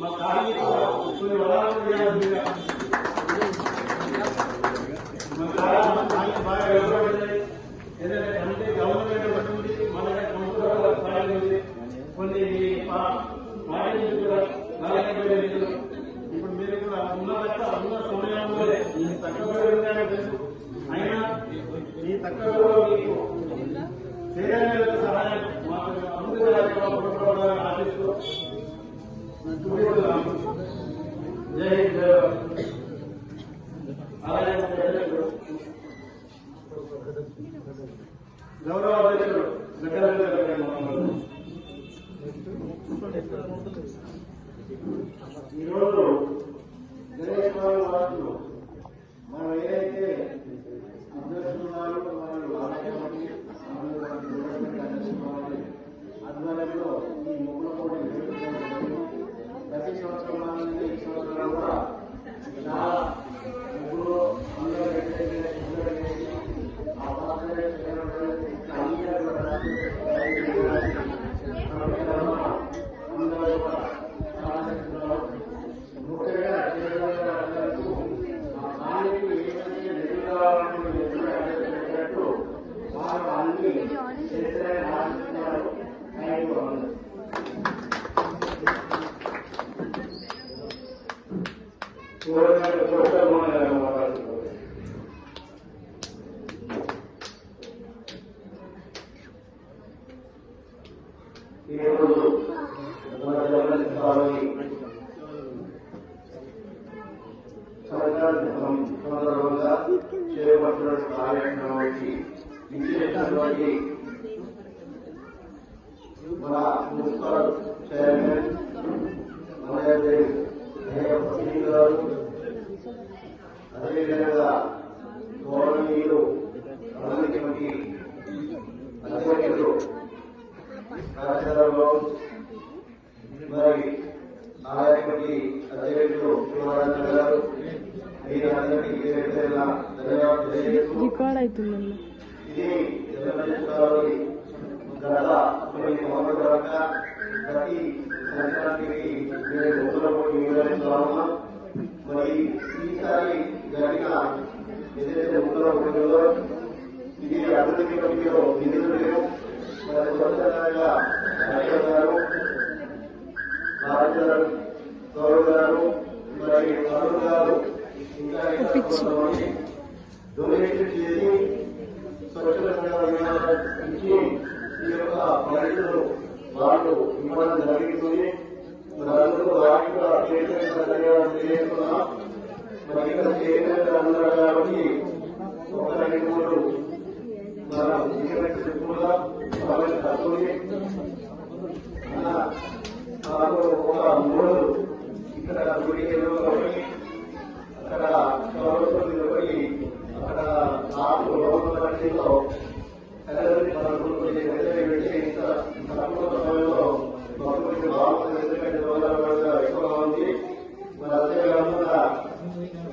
మా కార్మికులు కొన్ని వరాలు బాగా ఇవ్వబడ్డాయి ఏదైనా అంటే గవర్నమెంట్ ఒకటి కొన్ని పార్టీలు తక్కువ తెలుసు అయినా ఈ తక్కువ సహాయం మాకు అందుబాటులో ఆశిస్తూ జై జై అధ్యక్షుడు గౌరవ ఈరోజు గణేష్ బాబు వారు సందర్భంగా చేపట్టిన కార్యక్రమానికి విశేషమైనటువంటి మన మున్సిపల్ చైర్మన్ మనయదేవి పత్ని గారు అదేవిధంగా గౌరవనీయులు అధ్యక్షులు మరి అధ్యక్షులు గారు. మీరందరికీ ధన్యవాదాలు తెలియజేస్తూ ఇది గత సంవత్సరాలుగా ప్రతి సంక్రాంతికి నేను ఉత్తరపు నిర్వహిస్తున్నాము మరి ఈసారి జరిగిన ఏదైతే ఉత్తర ఇది అభివృద్ధి కమిటీలో నిధులు లేవు మరి స్వతంత్రంగా గారు గౌరవ్ గారు మరి అరుణ్ గారు ఇంకా డొనేషన్ చేసి మూడు ఇక్కడ గుడికి కాబట్టి అక్కడ గౌరవం నిలబడి అక్కడ నాకు లోపల పరిధిలో ఎలాంటి మన గ్రూపులు పెట్టి ఇంత తక్కువ సమయంలో భక్తులకి బాగుంది ఎందుకంటే దూరంగా ఎక్కువగా ఉంది మరి అంతేకాకుండా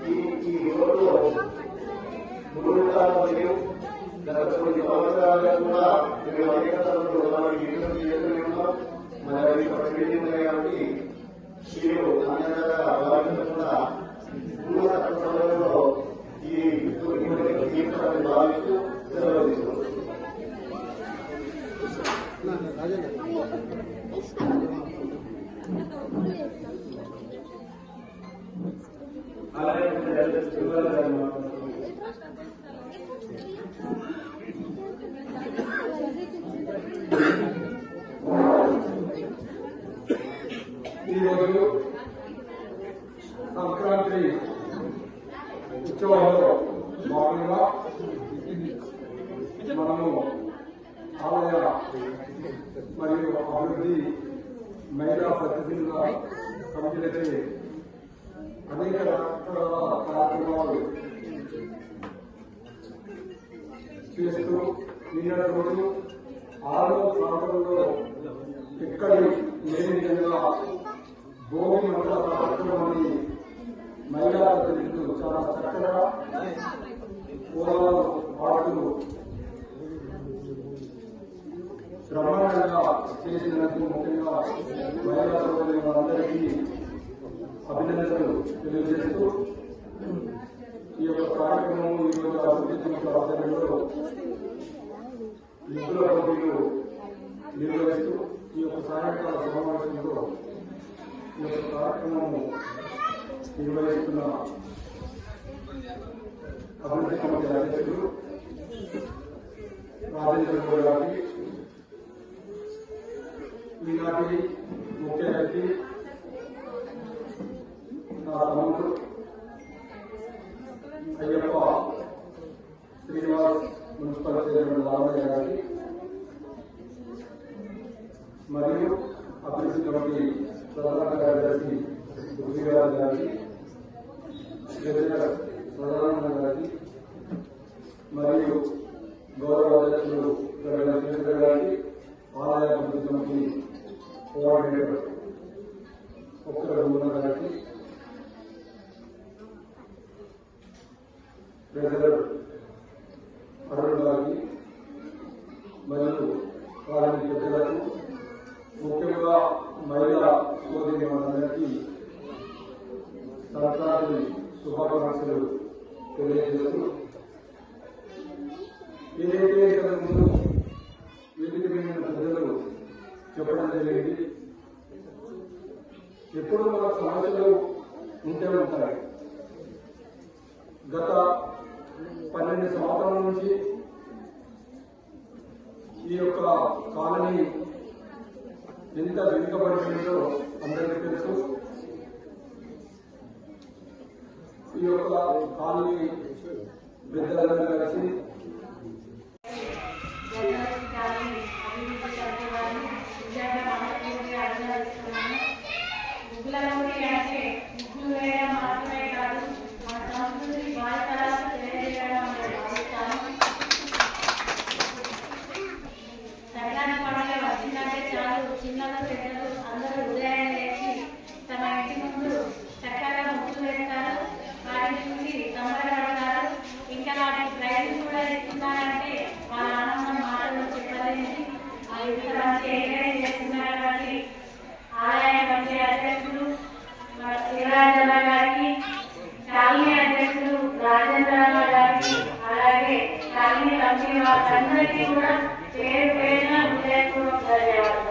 ఈ ఈ రోడ్డు మూడు కాలం మరియు గత కొన్ని సంవత్సరాలుగా కూడా మేము అనేక సార్లు మనకి ఇల్లు చేస్తూనే ఉన్నాం మరి అవి పరిస్థితి ఉన్నాయి కాబట్టి మీరు అందరూ భావించకుండా ఉన్న తక్కువ సమయంలో ఈ తీర్చాలని భావిస్తూ సెలవు తీసుకుంటున్నాం అలాగే శివరాజు ఈరోజు సంక్రాంతి ఉత్సవంలో భాగంగా మనము ఆలయ మరియు అభివృద్ధి మహిళా ప్రతినిధుల కమిటీలచే అనేక రకాల కార్యక్రమాలు చేస్తూ నిన్నటి రోజు ఆరో ప్రాంతంలో ఎక్కడ లేని విధంగా భోగి మండల కార్యక్రమాన్ని మహిళా ప్రతినిధులు చాలా చక్కగా పూర్వాలు పాటలు బ్రహ్మాండంగా చేసినందుకు ముఖ్యంగా మహిళా సోదరులందరికీ అభినందనలు తెలియజేస్తూ ఈ యొక్క కార్యక్రమం ఈ యొక్క అభివృద్ధి సంస్థ ఆధ్వర్యంలో నిధుల పోటీలు నిర్వహిస్తూ ఈ యొక్క సాయంకాల సమావేశంలో ఈ యొక్క కార్యక్రమం నిర్వహిస్తున్న అభివృద్ధి కమిటీ అధ్యక్షులు రాజేంద్ర గౌడ్ గారికి ఈనాటి ముఖ్య అతిథి నా తమ్ముడు అయ్యప్ప శ్రీనివాస్ మున్సిపల్ చైర్మన్ రామయ్య గారికి మరియు అభివృద్ధి కమిటీ ప్రధాన కార్యదర్శి దుర్గారాజు గారికి సదానంద గారికి మరియు గౌరవ అధ్యక్షులు శేఖర్ గారికి ఆలయ అభివృద్ధి కమిటీ కోఆర్డినేటర్ ఒక్కర గారికి అరుణ్ గారికి మరియు వారి పెద్దలకు ముఖ్యంగా మహిళా సోదరి మనందరికీ సంక్రాంతి శుభాకాంక్షలు తెలియజేస్తూ ఏదైతే ఇక్కడ ముందు వేదిక మీద ప్రజలు చెప్పడం జరిగింది. ఎప్పుడు మన సమస్యలు ఉంటే ఉంటాయి. గత పన్నెండు సంవత్సరాల నుంచి ఈ యొక్క కాలనీ ఎంత వెనుకబడిపోయిందో అందరికీ తెలుసు. ఈ యొక్క కాలనీ పెద్దలందరూ కలిసి ముగ్గులలోకి అంటే ముగ్గులు వేయడం మాత్రమే కాదు సంస్కృతి తెలియజేయడం అనేది భావిస్తాను సంక్రాంతి పండుగ వచ్చిందంటే చాలు చిన్నలు పెద్దలు అందరూ ఉదయం లేచి తమ ఇంటి ముందు చక్కగా ముగ్గులు వేస్తారు. వాటిని చూసి సంబరపడతారు. ఇంకా వాటికి ప్రైజులు కూడా ఇస్తున్నారంటే వాళ్ళ ఆనందం మాటలు చెప్పలేనిది ఆ ఇంత మంచి ఎంకరేజ్ చేస్తున్నటువంటి ఆలయ కమిటీ అధ్యక్షులు మన శివరాజన్న గారికి కాలనీ అధ్యక్షులు రాజేంద్రన్న గారికి అలాగే కాలనీ కమిటీ వాళ్ళందరికీ కూడా పేరు పేరున హృదయపూర్వక ధన్యవాదాలు